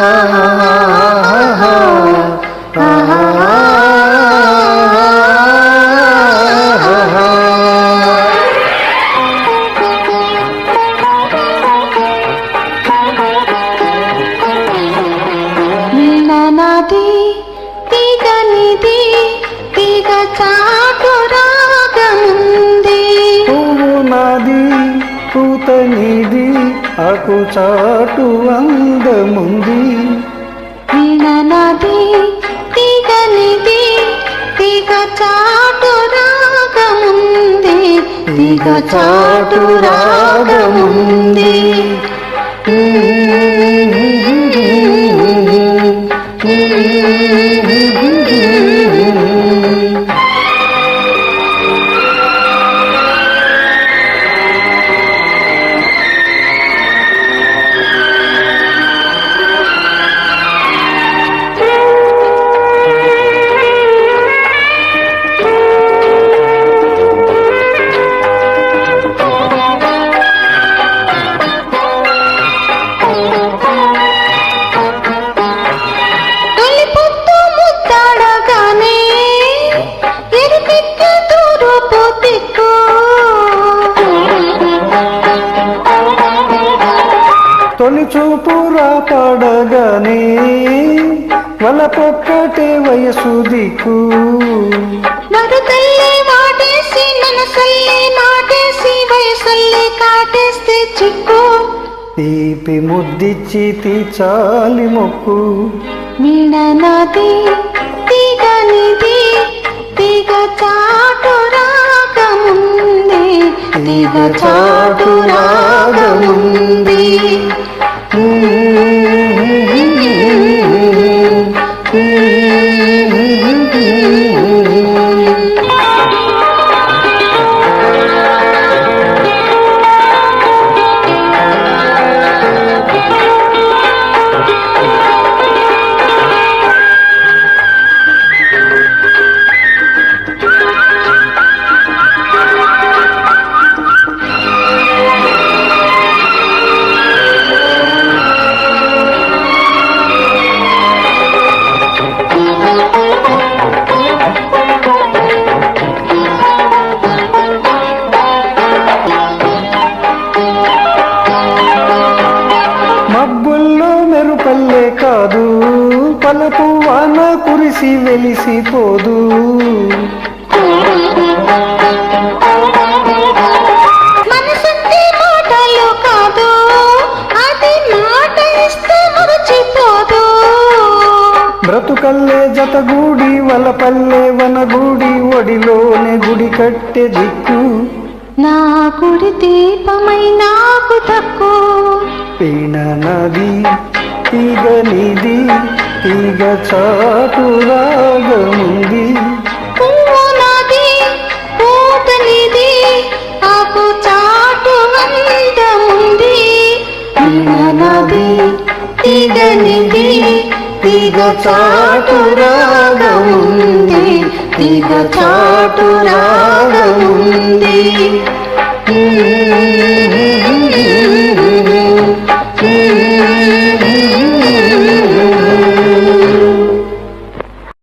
వీణనాది ఆకు చాటు అందముంది. వీణనాది తీగ నిధి తీగ చాటు రాగముంది. తీగ చాటు రాగముంది. తొలి చూపు రాపడగానే వలపొక్కటే వయసు దిక్కు. మరుతల్లి వాటేసి మనసల్లి నాటేసి వయసల్లి కాటేస్తే చిక్కు. తీపి ముద్దిచ్చి తీచాలి మొక్కు. వీణనాది తీగ నిధి తీగ చాటు రాగముంది తీగ చాటు రాగముంది మబ్బుల్లో మెరుపల్లే కాదు పలుపు వాన కురిసి వెలిసిపోదు బ్రతుకల్లే జతగూడి వలపల్లె వనగూడి ఒడిలోనే గుడి కట్టె దిక్కు. నా కుడి దీపమై నాకు తక్కువ. పీణ నది తీగ నిది తీగ చాటు రాగముంది పువ్వు తీగ చాటు రాగముంది. తీగ చాటు రాగముంది.